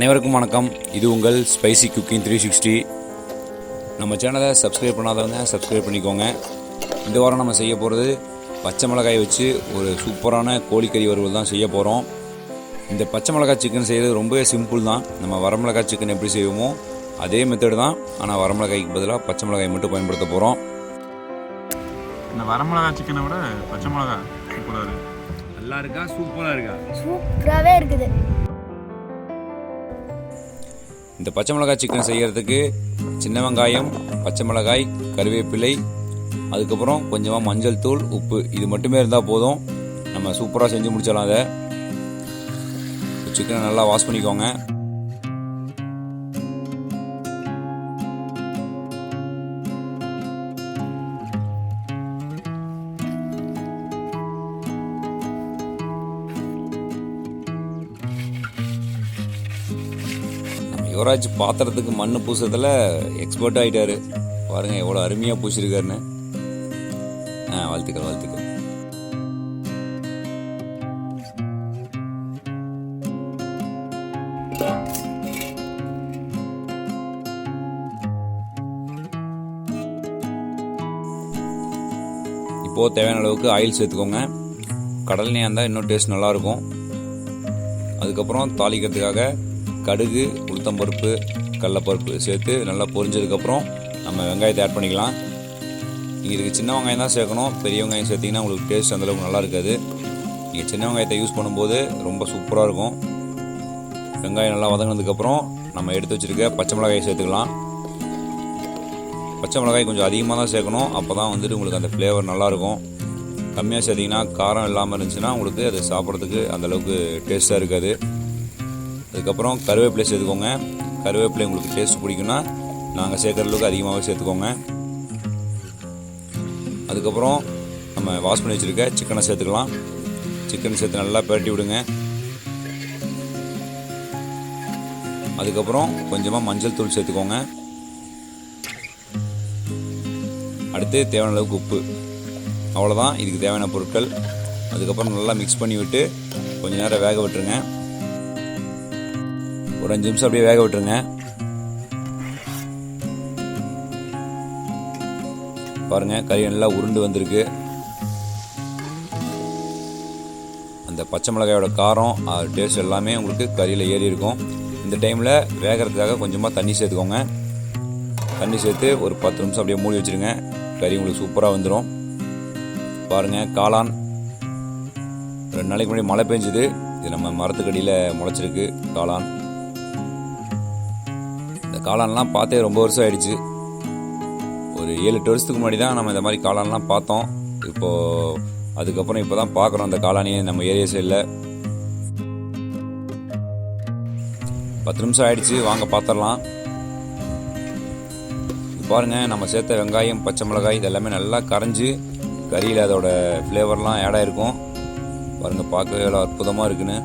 அனைவருக்கும் வணக்கம். இது உங்கள் ஸ்பைசி குக்கிங் த்ரீ சிக்ஸ்டி நம்ம சேனலை சப்ஸ்கிரைப் பண்ணாதவங்க சப்ஸ்கிரைப் பண்ணிக்கோங்க. இந்த வாரம் நம்ம செய்ய போகிறது பச்சை மிளகாய் வச்சு ஒரு சூப்பரான கோழிக்கறி வறுவல் தான் செய்ய போகிறோம் இந்த பச்சை மிளகாய் சிக்கன் செய்கிறது ரொம்பவே சிம்பிள் தான். நம்ம வரமிளகாய் சிக்கன் எப்படி செய்வோமோ அதே மெத்தடு தான். ஆனால் வரமிளகாய்க்கு பதிலாக பச்சை மிளகாய் மட்டும் பயன்படுத்த போகிறோம் இந்த வரமிளகா சிக்கனை விட பச்சை மிளகா சூப்பராக இருக்கு. நல்லா இருக்கா? சூப்பராக இருக்கா? சூப்பராகவே இருக்குது. இந்த பச்சை மிளகாய் சிக்கன் செய்கிறதுக்கு சின்ன வெங்காயம் பச்சை மிளகாய் கருவேப்பிலை அதுக்கப்புறம் கொஞ்சமாக மஞ்சள் தூள் உப்பு. இது மட்டுமே இருந்தால் போதும். நம்ம சூப்பராக செஞ்சு முடிச்சிடலாம் அதை சிக்கனை நல்லா வாஷ் பண்ணிக்கோங்க. யுவராஜ் பாத்திரத்துக்கு மண் பூசுறதுல எக்ஸ்பர்ட் ஆயிட்டாரு. பாருங்க எவ்வளோ அருமையாக பூசிருக்காருன்னு. ஆ வாழ்த்துக்கள் வாழ்த்துக்கள். இப்போது தேவையான அளவுக்கு ஆயில் சேர்த்துக்கோங்க. கடல் எண்ணெயாக இருந்தால் இன்னும் டேஸ்ட் நல்லாயிருக்கும் அதுக்கப்புறம் தாளிக்கிறதுக்காக கடுகு உளுத்தம்பருப்பு கடலப்பருப்பு சேர்த்து நல்லா பொரிஞ்சதுக்கப்புறம் நம்ம வெங்காயத்தை ஆட் பண்ணிக்கலாம். நீங்கள் இதுக்கு சின்ன வெங்காயம் தான் சேர்க்கணும். பெரிய வெங்காயம் சேர்த்திங்கன்னா உங்களுக்கு டேஸ்ட் அந்தளவுக்கு நல்லா இருக்காது. நீங்கள் சின்ன வெங்காயத்தை யூஸ் பண்ணும்போது ரொம்ப சூப்பராக இருக்கும். வெங்காயம் நல்லா வதங்கினதுக்கப்புறம் நம்ம எடுத்து வச்சுருக்க பச்சை மிளகாயை சேர்த்துக்கலாம். பச்சை மிளகாய் கொஞ்சம் அதிகமாக தான் சேர்க்கணும். அப்போ தான் வந்துட்டு உங்களுக்கு அந்த ஃப்ளேவர் நல்லாயிருக்கும் கம்மியாக சேர்த்திங்கன்னா காரம் இல்லாமல் இருந்துச்சுன்னா உங்களுக்கு அது சாப்பிட்றதுக்கு அந்தளவுக்கு டேஸ்ட்டாக இருக்காது. அதுக்கப்புறம் கருவேப்பிலை சேர்த்துக்கோங்க. கருவேப்பிலை உங்களுக்கு டேஸ்ட் பிடிக்குன்னா நாங்கள் சேர்க்குற அளவுக்கு அதிகமாகவே சேர்த்துக்கோங்க. அதுக்கப்புறம் நம்ம வாஷ் பண்ணி வச்சுருக்க சிக்கனை சேர்த்துக்கலாம். சிக்கன் சேர்த்து நல்லா பிரட்டி விடுங்க. அதுக்கப்புறம் கொஞ்சமாக மஞ்சள் தூள் சேர்த்துக்கோங்க. அடுத்து தேவையான அளவுக்கு உப்பு. அவ்வளோதான் இதுக்கு தேவையான பொருட்கள். அதுக்கப்புறம் நல்லா மிக்ஸ் பண்ணி விட்டு கொஞ்சம் நேரம் வேக விட்டுருங்க. ஒரு அஞ்சு நிமிஷம் அப்படியே வேக விட்டுருங்க. பாருங்க கறி நல்லா உருண்டு வந்திருக்கு. அந்த பச்சை மிளகாயோட காரம் அது டேஸ்ட் எல்லாமே உங்களுக்கு கறியில் ஏறி இருக்கும். இந்த டைமில் வேகிறதுக்காக கொஞ்சமாக தண்ணி சேர்த்துக்கோங்க. தண்ணி சேர்த்து ஒரு பத்து நிமிஷம் அப்படியே மூடி வச்சுருங்க. கறி உங்களுக்கு சூப்பராக வந்துடும் பாருங்கள் காளான். ரெண்டு நாளைக்கு முன்னாடி மழை பெஞ்சுது. இது நம்ம மரத்துக்கடியில் முளைச்சிருக்கு காளான். இந்த காளான்லாம் பார்த்தே ரொம்ப வருஷம் ஆயிடுச்சு. ஒரு ஏழு எட்டு வருஷத்துக்கு முன்னாடி தான் நம்ம இந்த மாதிரி காளான்லாம் பார்த்தோம். இப்போது அதுக்கப்புறம் இப்போ தான் பார்க்குறோம் அந்த காளானியை நம்ம ஏரியா சைடில் பத்து நிமிஷம் ஆயிடுச்சு வாங்க பார்த்துடலாம் பாருங்கள் நம்ம சேர்த்த வெங்காயம் பச்சை மிளகாய் இது எல்லாமே நல்லா கரைஞ்சி கறியில் அதோட ஃப்ளேவர்லாம் ஆட் ஆகிருக்கும் பாருங்கள் பார்க்கவே எவ்வளோ அற்புதமாக இருக்குன்னு.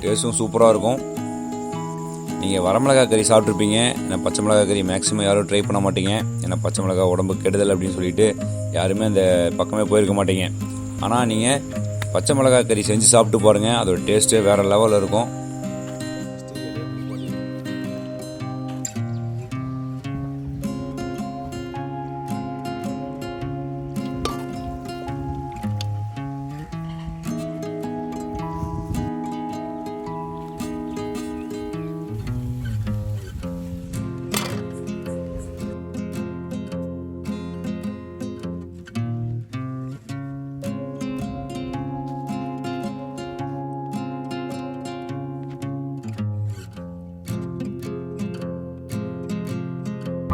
டேஸ்ட்டும் சூப்பராக இருக்கும். நீங்கள் வரமிளகாய் கறி சாப்பிட்ருப்பீங்க ஏன்னா பச்சை மிளகாய் கறி மேக்ஸிமம் யாரும் ட்ரை பண்ண மாட்டீங்க. ஏன்னா பச்சை மிளகாய் உடம்பு கெடுதல் அப்படின்னு சொல்லிட்டு யாருமே அந்த பக்கமே போயிருக்க மாட்டீங்க. ஆனால் நீங்கள் பச்சை மிளகாய் கறி செஞ்சு சாப்பிட்டு பாருங்கள் அதோட டேஸ்ட்டே வேறு லெவலில் இருக்கும்.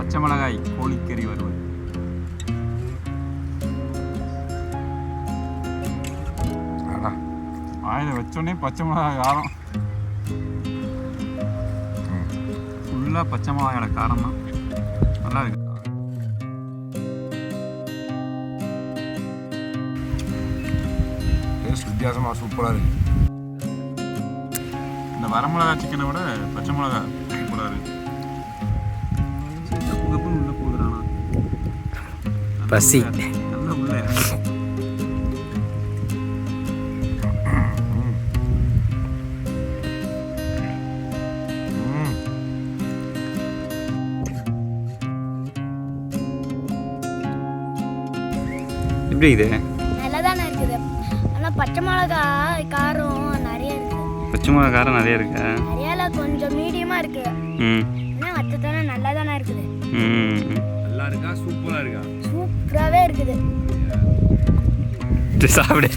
பச்சை மிளகாய் கோழிக்கறி வறுவல். வாயில் வச்சோடனே பச்சை மிளகாய் காரம். ஃபுல்லாக பச்சை மிளகாயோட காரம் தான். நல்லா இருக்கு. டேஸ்ட் வித்தியாசமாக சூப்பராக இருக்கு. இந்த வரமிளகா சிக்கனை விட பச்சை மிளகா சூப்பராக இருக்கு. பசி எப்படி இது? நல்லாதானே இருக்குது. ஆனால் பச்சை மிளகா காரம் நிறைய இருக்குது பச்சை மிளகா காரம் நிறைய இருக்கு? நிறைய கொஞ்சம் மீடியமா இருக்குது ம். ஆனால் மற்ற நல்லா தானே இருக்குது ம். நல்லா இருக்கா? சூப்பராக இருக்கா? சூப்பராகவே இருக்குது. சாப்பிடு.